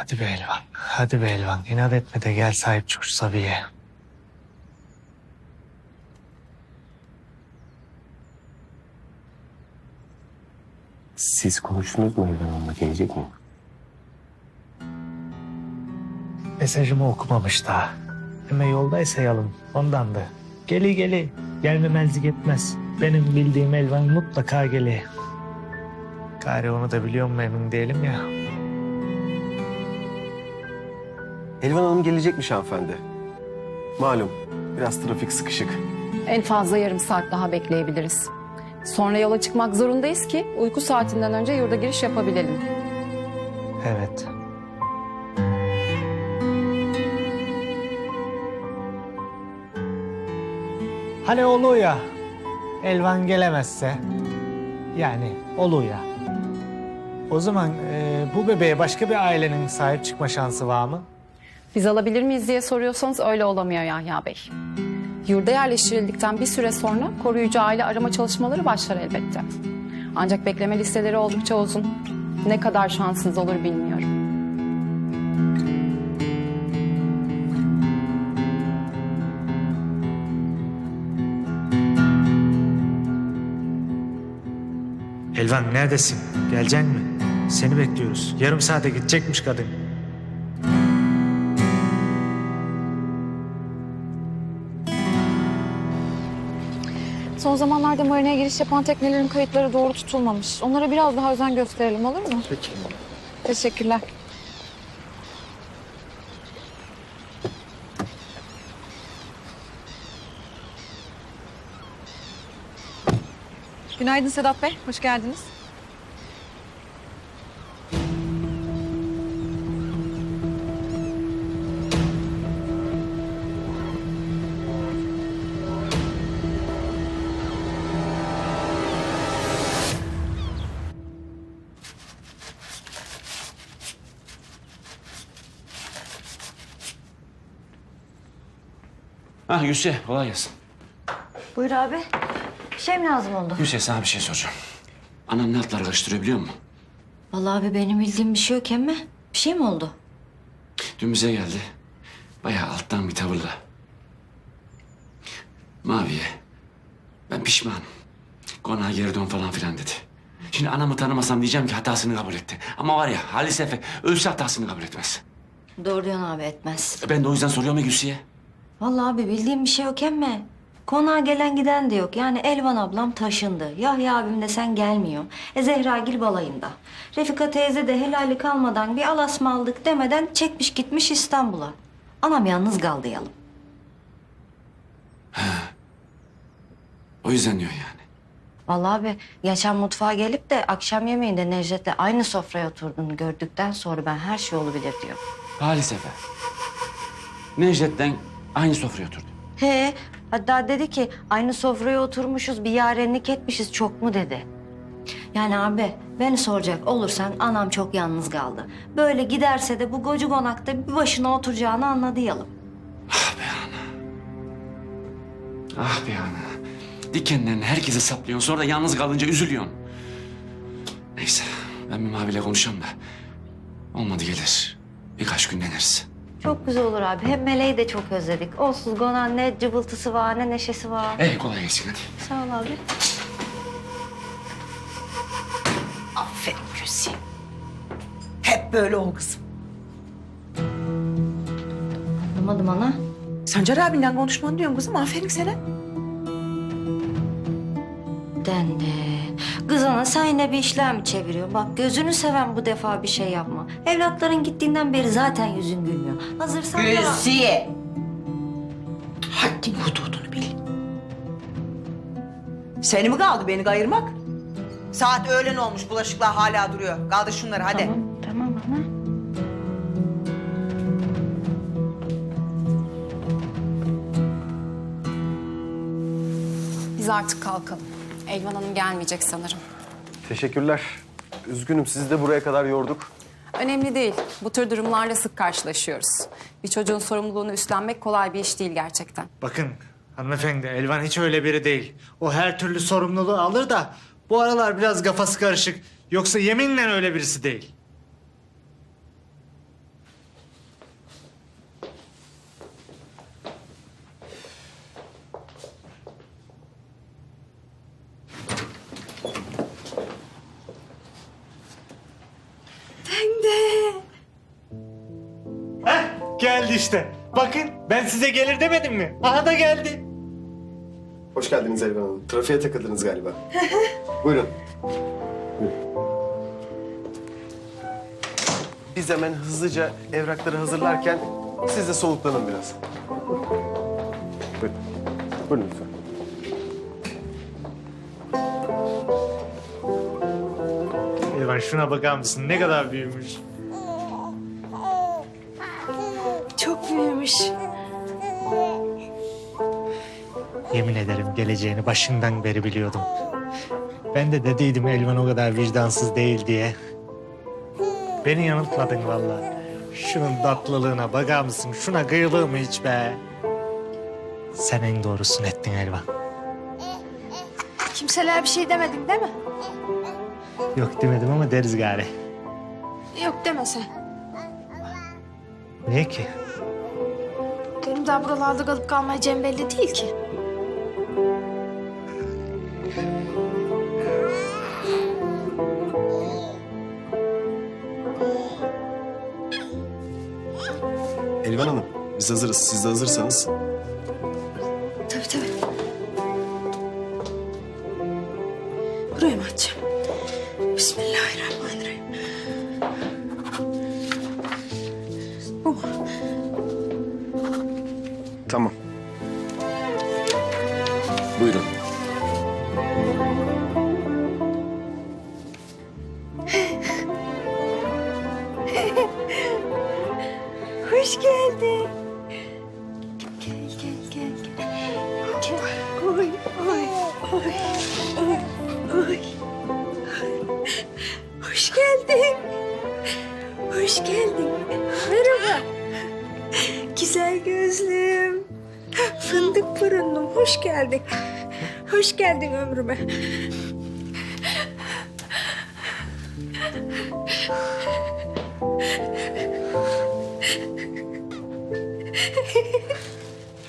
Hadi be Elvan. Hadi be Elvan. İnat etme de gel sahip çık şu Sabiye. Siz konuştunuz mu Elvan Hanım'la gelecek mi? Mesajımı okumamış daha. Ama yoldaysa yalın. Ondan da. Geli geli. Gelmemezlik etmez. Benim bildiğim Elvan mutlaka geli. Gari onu da biliyor mu emin değilim ya. Elvan Hanım gelecekmiş hanımefendi. Malum biraz trafik sıkışık. En fazla yarım saat daha bekleyebiliriz. Sonra yola çıkmak zorundayız ki uyku saatinden önce yurda giriş yapabilelim. Evet. Hani oluyor ya. Elvan gelemezse. Yani oluyor ya. O zaman e, bu bebeğe başka bir ailenin sahip çıkma şansı var mı? Biz alabilir miyiz diye soruyorsanız öyle olamıyor Yahya Bey. Yurda yerleştirildikten bir süre sonra koruyucu aile arama çalışmaları başlar elbette. Ancak bekleme listeleri oldukça uzun. Ne kadar şansınız olur bilmiyorum. Elvan neredesin? Geleceksin mi? Seni bekliyoruz. Yarım saate gidecekmiş kadın. Son zamanlarda marinaya giriş yapan teknelerin kayıtları doğru tutulmamış. Onlara biraz daha özen gösterelim olur mu? Peki. Teşekkürler. Günaydın Sedat Bey, hoş geldiniz. Ha Yusuf kolay gelsin. Buyur abi. Bir şey mi lazım oldu? Yusuf sana bir şey soracağım. Anam ne hatlar karıştırıyor biliyor musun? Vallahi abi benim bildiğim bir şey yok emme. Bir şey mi oldu? Dün bize geldi. Bayağı alttan bir tavırla. Maviye. Ben pişmanım. Konağa geri dön falan filan dedi. Şimdi anamı tanımasam diyeceğim ki hatasını kabul etti. Ama var ya Halis Efe ölse hatasını kabul etmez. Doğru diyorsun abi etmez. E Ben de o yüzden soruyorum ya Yusuf'e. Vallahi abi bildiğim bir şey yok emme. Konağa gelen giden de yok. Yani Elvan ablam taşındı. Yahya abim de sen gelmiyor. E Zehragil balayında. Refika teyze de helali kalmadan bir alasma aldık demeden çekmiş gitmiş İstanbul'a. Anam yalnız kaldı yalım. O yüzden diyor yani. Vallahi abi geçen mutfağa gelip de akşam yemeğinde Necdet'le aynı sofraya oturduğunu gördükten sonra ben her şey olabilir diyor. Halis Efe. Necdet'ten aynı sofraya oturdu. He, hatta dedi ki aynı sofraya oturmuşuz, bir yarenlik etmişiz çok mu dedi. Yani abi beni soracak olursan anam çok yalnız kaldı. Böyle giderse de bu koca konakta bir başına oturacağını anladıyalım. Ah be ana. Ah be ana. Dikenlerini herkese saplıyorsun. Sonra da yalnız kalınca üzülüyorsun. Neyse ben bir maviyle konuşacağım da. Olmadı gelir. Birkaç gün deneriz. Çok güzel olur abi. Hem Meleği de çok özledik. Onsuz konan ne cıvıltısı var ne neşesi var. Ey kolay gelsin hadi. Sağ ol abi. Aferin Gülsüm. Hep böyle ol kızım. Anlamadım ana. Sancar abinden konuşmanı diyorum kızım. Aferin sana. Dendi. Kız ana sen yine bir işler mi çeviriyorsun? Bak gözünü seven bu defa bir şey yapma. Evlatların gittiğinden beri zaten yüzün gülmüyor. Hazır sen de- Gülsiye. Haddin hududunu bil. Seni mi kaldı beni kayırmak? Saat öğlen olmuş. Bulaşıklar hala duruyor. Kaldır şunları hadi. Tamam, tamam ana. Biz artık kalkalım. Elvan Hanım gelmeyecek sanırım. Teşekkürler. Üzgünüm sizi de buraya kadar yorduk. Önemli değil. Bu tür durumlarla sık karşılaşıyoruz. Bir çocuğun sorumluluğunu üstlenmek kolay bir iş değil gerçekten. Bakın hanımefendi Elvan hiç öyle biri değil. O her türlü sorumluluğu alır da bu aralar biraz kafası karışık. Yoksa yeminle öyle birisi değil. Geldi işte. Bakın ben size gelir demedim mi? Aha da geldi. Hoş geldiniz Elvan Hanım. Trafiğe takıldınız galiba. Buyurun. Buyurun. Biz hemen hızlıca evrakları hazırlarken siz de soluklanın biraz. Buyurun. Buyurun lütfen. Elvan şuna bakar mısın? Ne kadar büyümüş. Büyümüş. Yemin ederim geleceğini başından beri biliyordum. Ben de dediydim Elvan o kadar vicdansız değil diye. Beni yanıltmadın vallahi. Şunun tatlılığına bakar mısın? Şuna kıyılır mı hiç be? Sen en doğrusunu ettin Elvan. Kimseler bir şey demedin değil mi? Yok demedim ama deriz gari. Yok demese. Niye ki? Daha buralarda kalıp kalmayacağım belli değil ki. Elvan Hanım, biz hazırız. Siz de hazırsanız. Tabii tabii. Buraya mı açacağım? Bismillahirrahmanirrahim. Buyurun. Hoş geldin. Gel gel gel. Oy oy oy oy oy. Hoş geldin. Hoş geldin. Merhaba. Güzel gözlüm. Fındık burunlum. Hoş geldin. Hoş geldin ömrüme.